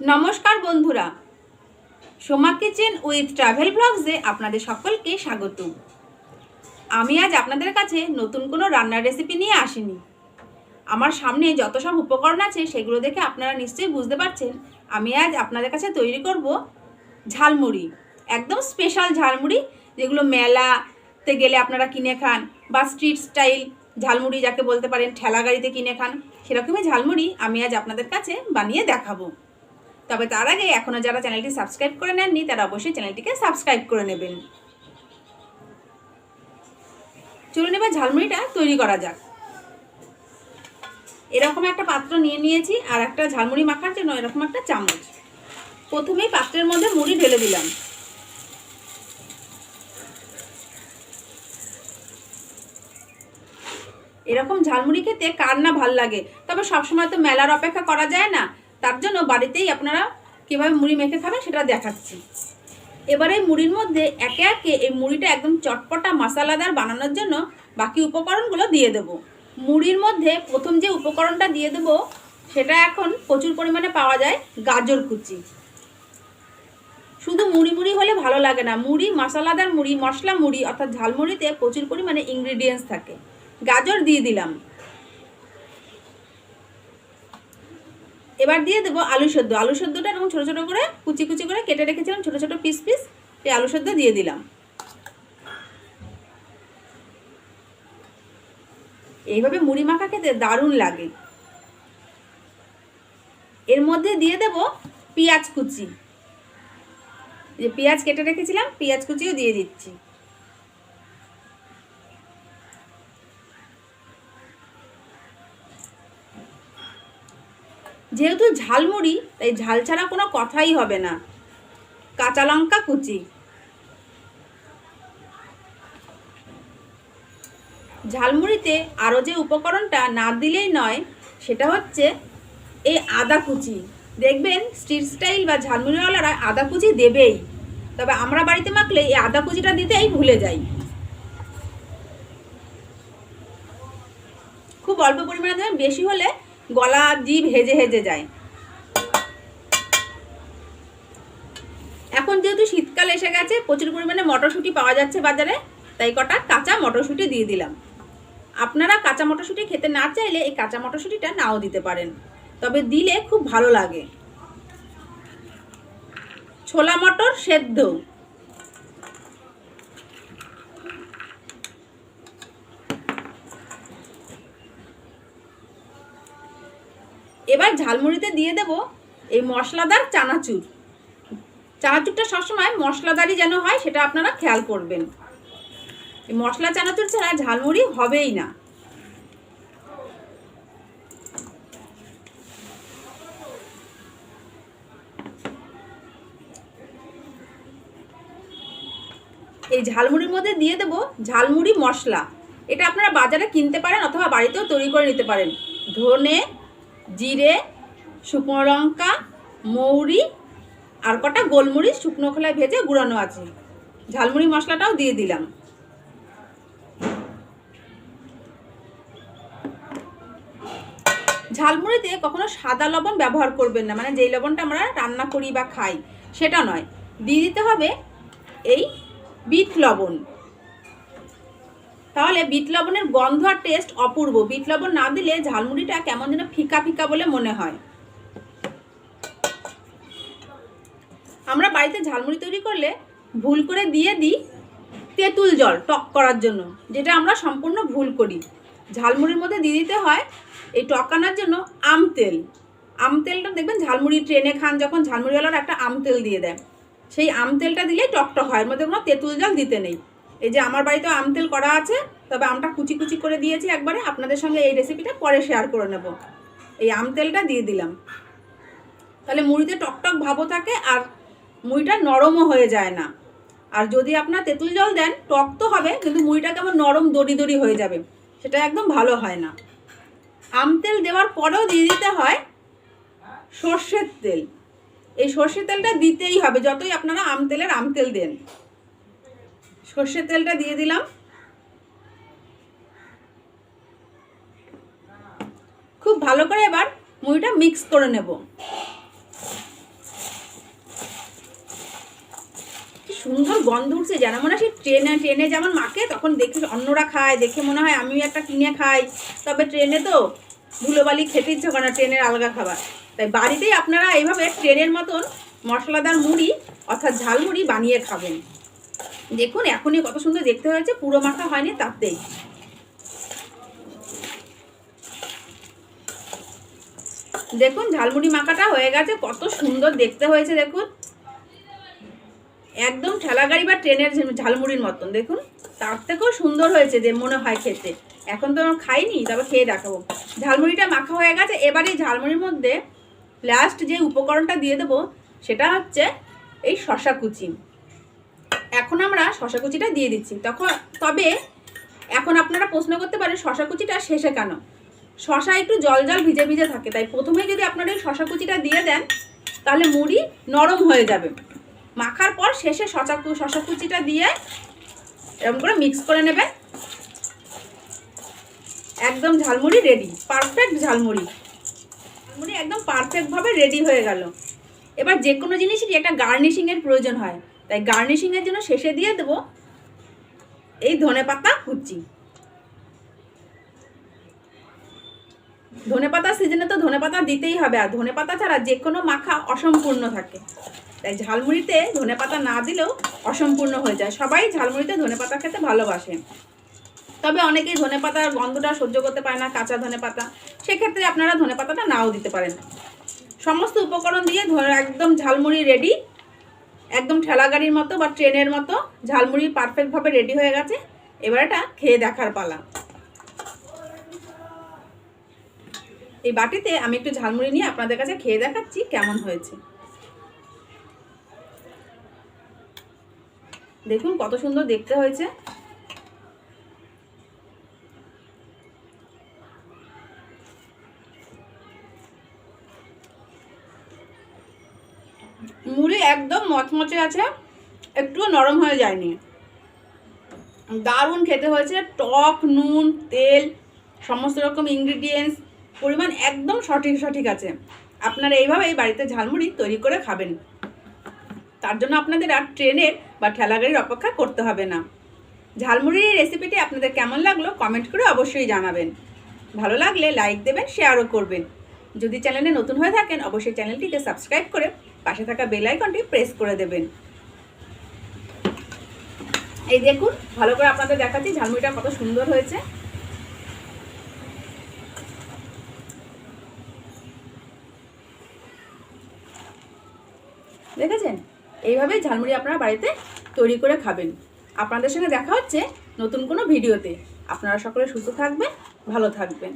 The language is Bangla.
নমস্কার বন্ধুরা। সোমা কিচেন উইথ ট্রাভেল ব্লগসে আপনাদের সকলকে স্বাগত। আমি আজ আপনাদের কাছে নতুন কোনো রান্নার রেসিপি নিয়ে আসিনি। আমার সামনে যত সব উপকরণ আছে সেগুলো দেখে আপনারা নিশ্চয়ই বুঝতে পারছেন, আমি আজ আপনাদের কাছে তৈরি করব ঝালমুড়ি, একদম স্পেশাল ঝালমুড়ি, যেগুলো মেলাতে গেলে আপনারা কিনে খান বা স্ট্রিট স্টাইল ঝালমুড়ি যাকে বলতে পারেন ঠেলা গাড়িতে কিনে খান, সেরকমই ঝালমুড়ি আমি আজ আপনাদের কাছে বানিয়ে দেখাবো। তবে তার আগে এখনও যারা চ্যানেলটি সাবস্ক্রাইব করে নেননি, তারা অবশ্যই চ্যানেলটিকে সাবস্ক্রাইব করে নেবেন। চলুন এবার ঝালমুড়িটা তৈরি করা যাক। এরকম একটা পাত্র নিয়ে নিয়েছি, আর একটা ঝালমুড়ি মাখার জন্য এরকম একটা চামচ। প্রথমেই পাত্রের মধ্যে মুড়ি ঢেলে দিলাম। এরকম ঝালমুড়ি খেতে কার না ভালো লাগে, তবে সবসময় তো মেলার অপেক্ষা করা যায় না। তার জন্য বাড়িতেই আপনারা কীভাবে মুড়ি মেখে খাবেন সেটা দেখাচ্ছি। এবারে মুড়ির মধ্যে একে একে এই মুড়িটা একদম চটপটা মশালাদার বানানোর জন্য বাকি উপকরণগুলো দিয়ে দেব। মুড়ির মধ্যে প্রথম যে উপকরণটা দিয়ে দেব, সেটা এখন প্রচুর পরিমাণে পাওয়া যায় গাজর কুচি। শুধু মুড়ি মুড়ি হলে ভালো লাগে না, মুড়ি, মশলাদার মুড়ি, মশলা মুড়ি অর্থাৎ ঝালমুড়িতে প্রচুর পরিমাণে ইনগ্রিডিয়েন্টস থাকে। গাজর দিয়ে দিলাম। এবার দিয়ে দেবো আলু সেদ্ধ। আলু সেদ্ধটা এরকম ছোটো ছোটো করে, কুচি কুচি করে কেটে রেখেছিলাম, ছোটো ছোটো পিস পিস এই আলু সেদ্ধ দিয়ে দিলাম। এইভাবে মুড়ি মাখা খেতে দারুণ লাগে। এর মধ্যে দিয়ে দেব পেঁয়াজ কুচি। যে পেঁয়াজ কেটে রেখেছিলাম, পেঁয়াজ কুচিও দিয়ে দিচ্ছি। যেহেতু ঝালমুড়ি, তাই ঝাল ছাড়া কোনো কথাই হবে না। কাঁচা লঙ্কা কুচি। ঝালমুড়িতে আরও যে উপকরণটা না দিলেই নয়, সেটা হচ্ছে এই আদা কুচি। দেখবেন স্ট্রিট স্টাইল বা ঝালমুড়িওয়ালারা আদা কুচি দেবেই। তবে আমরা বাড়িতে মাখলে এই আদা কুচিটা দিতেই ভুলে যাই। খুব অল্প পরিমাণে দেবেন, বেশি হলে গলা জিভ হেজে হেজে যায়। এখন যেহেতু শীতকাল এসে গেছে, প্রচুর পরিমাণে মটরশুঁটি পাওয়া যাচ্ছে বাজারে, তাই কটা কাঁচা মটরশুঁটি দিয়ে দিলাম। আপনারা কাঁচা মটরশুঁটি খেতে না চাইলে এই কাঁচা মটরশুঁটিটা নাও দিতে পারেন, তবে দিলে খুব ভালো লাগে। ছোলা মটর সেদ্ধ। এবার ঝালমুড়িতে দিয়ে দেব এই মশলাদার চানাচুর। চানাচুরটা সবসময় মশলাদারই যেন হয়, সেটা আপনারা খেয়াল করবেন। এই মশলা চানাচুর ছাড়া ঝালমুড়ি হবেই না। এই ঝালমুড়ির মধ্যে দিয়ে দেব ঝালমুড়ি মশলা। এটা আপনারা বাজারে কিনতে পারেন অথবা বাড়িতেও তৈরি করে নিতে পারেন। ধনে জিরে, শুকনো লঙ্কা, মৌরি, আর কটা গোলমরিচ শুকনো খোলায় ভেজে গুঁড়ানো আছে। ঝালমুড়ি মশলাটাও দিয়ে দিলাম। ঝালমুড়িতে কখনো সাদা লবণ ব্যবহার করবেন না মানে যেই লবণটা আমরা রান্না করি বা খাই, সেটা নয়। দিয়ে দিতে হবে এই বিট লবণ। তাহলে বিট লবণের গন্ধ আর টেস্ট অপূর্ব। বিট লবণ না দিলে ঝালমুড়িটা কেমন যেন ফিকা ফিকা বলে মনে হয়। আমরা বাড়িতে ঝালমুড়ি তৈরি করলে ভুল করে দিয়ে দিই তেঁতুল জল টক করার জন্য, যেটা আমরা সম্পূর্ণ ভুল করি। ঝালমুড়ির মধ্যে দিয়ে দিতে হয় এই টক আনার জন্য আম তেল। আম তেলটা দেখবেন ঝালমুড়ি ট্রেনে খান, যখন ঝালমুড়িওয়ালার একটা আম তেল দিয়ে দেয়। সেই আম তেলটা দিলেই টকটক হয়, এর মধ্যে কোনো তেঁতুল জল দিতে নেই। এই যে আমার বাড়িতে আম তেল করা আছে, তবে আমটা কুচি কুচি করে দিয়েছি, একবারে আপনাদের সঙ্গে এই রেসিপিটা পরে শেয়ার করে নেব। এই আম তেলটা দিয়ে দিলাম। তাহলে মুড়িতে টকটক ভাবও থাকে আর মুড়িটা নরমও হয়ে যায় না। আর যদি আপনার তেঁতুল জল দেন, টক তো হবে, কিন্তু মুড়িটা কেমন নরম দড়ি দড়ি হয়ে যাবে, সেটা একদম ভালো হয় না। আম তেল দেওয়ার পরেও দিয়ে দিতে হয় সর্ষের তেল। এই সর্ষের তেলটা দিতেই হবে, যতই আপনারা আম তেলের আম তেল দেন। সর্ষের তেলটা দিয়ে দিলাম। খুব ভালো করে এবার মুড়িটা মিক্স করে নেব। সুন্দর গন্ধ উঠছে, যেন মনে হয় ট্রেনে ট্রেনে যেমন মাকে তখন দেখি অন্যরা খায়, দেখে মনে হয় আমিও একটা কিনে খাই। তবে ট্রেনে তো ধুলোবালি খেতে ইচ্ছে করে না ট্রেনের আলগা খাবার। তাই বাড়িতেই আপনারা এইভাবে ট্রেনের মতন মশলাদার মুড়ি অর্থাৎ ঝালমুড়ি বানিয়ে খাবেন। দেখুন, এখনই কত সুন্দর দেখতে হয়েছে, পুরো মাখা হয়নি তাতেই। দেখুন, ঝালমুড়ি মাখাটা হয়ে গেছে, কত সুন্দর দেখতে হয়েছে, দেখুন। একদম ঠেলা গাড়ি বা ট্রেনের ঝালমুড়ির মতন, দেখুন। তার থেকেও সুন্দর হয়েছে যে মনে হয় খেতে। এখন তো আমার খাইনি তবে খেয়ে দেখাবো। ঝালমুড়িটা মাখা হয়ে গেছে, এবার এই ঝালমুড়ির মধ্যে লাস্ট যে উপকরণটা দিয়ে দেবো, সেটা হচ্ছে এই শশা কুচি। এখন আমরা শশা কুচিটা দিয়ে দিচ্ছি। তখন, তবে এখন আপনারা প্রশ্ন করতে পারেন, শশা কুচিটা শেষে কেন? শশা একটু জল জল ভিজে ভিজে থাকে, তাই প্রথমে যদি আপনারা এই শশা কুচিটা দিয়ে দেন, তাহলে মুড়ি নরম হয়ে যাবে। মাখার পর শেষে শশা শশা কুচিটা দিয়ে এরকম করে মিক্স করে নেবেন। একদম ঝালমুড়ি রেডি পারফেক্ট ঝালমুড়ি। ঝালমুড়ি একদম পারফেক্টভাবে রেডি হয়ে গেল। এবার যে কোনো জিনিসেরই একটা গার্নিশিংয়ের প্রয়োজন হয়। তাই গার্নিশিংয়ের জন্য শেষে দিয়ে দেবো এই ধনেপাতা কুচি। ধনেপাতা সিজনে তো ধনেপাতা দিতেই হবে, আর ধনেপাতা ছাড়া যে কোনো মাখা অসম্পূর্ণ থাকে। তাই ঝালমুড়িতে ধনেপাতা না দিলেও অসম্পূর্ণ হয়ে যায়। সবাই ঝালমুড়িতে ধনেপাতা খেতে ভালোবাসে। তবে অনেকেই ধনেপাতার গন্ধটা সহ্য করতে পারে না, কাঁচা ধনে ধনেপাতা সেক্ষেত্রে আপনারা ধনেপাতাটা নাও দিতে পারেন। সমস্ত উপকরণ দিয়ে ধ- একদম ঝালমুড়ি রেডি একদম ঠেলা গাড়ির মতো বা ট্রেনের মতো ঝালমুড়ি পারফেক্টভাবে রেডি হয়ে গেছে। এবার এটা খেয়ে দেখার পালা। এই বাটিতে আমি একটু ঝালমুড়ি নিয়ে আপনাদের কাছে খেয়ে দেখাচ্ছি কেমন হয়েছে। দেখুন কত সুন্দর দেখতে হয়েছে। মুড়ি একদম মচমচে আছে, একটুও নরম হয়ে যায়নি। দারুণ খেতে হয়েছে, টক, নুন, তেল, সমস্ত রকম ইনগ্রিডিয়েন্টস পরিমাণ একদম সঠিক সঠিক আছে। আপনারা এইভাবে এই বাড়িতে ঝালমুড়ি তৈরি করে খাবেন। তার জন্য আপনাদের আর ট্রেনের বা ঠেলাগাড়ির অপেক্ষা করতে হবে না। ঝালমুড়ির এই রেসিপিটি আপনাদের কেমন লাগল কমেন্ট করে অবশ্যই জানাবেন। ভালো লাগলে লাইক দেবেন শেয়ারও করবেন। যদি চ্যানেলে নতুন হয়ে থাকেন, অবশ্যই চ্যানেলটিকে সাবস্ক্রাইব করে পাশে থাকা বেল আইকনটি প্রেস করে দেবেন। এই দেখুন, ভালো করে আপনাদের দেখাচ্ছি ঝালমুড়িটা কত সুন্দর হয়েছে। দেখেছেন? এইভাবেই ঝালমুড়ি আপনারা বাড়িতে তৈরি করে খাবেন। আপনাদের সঙ্গে দেখা হচ্ছে নতুন কোনো ভিডিওতে। আপনারা সকলে সুস্থ থাকবেন, ভালো থাকবেন।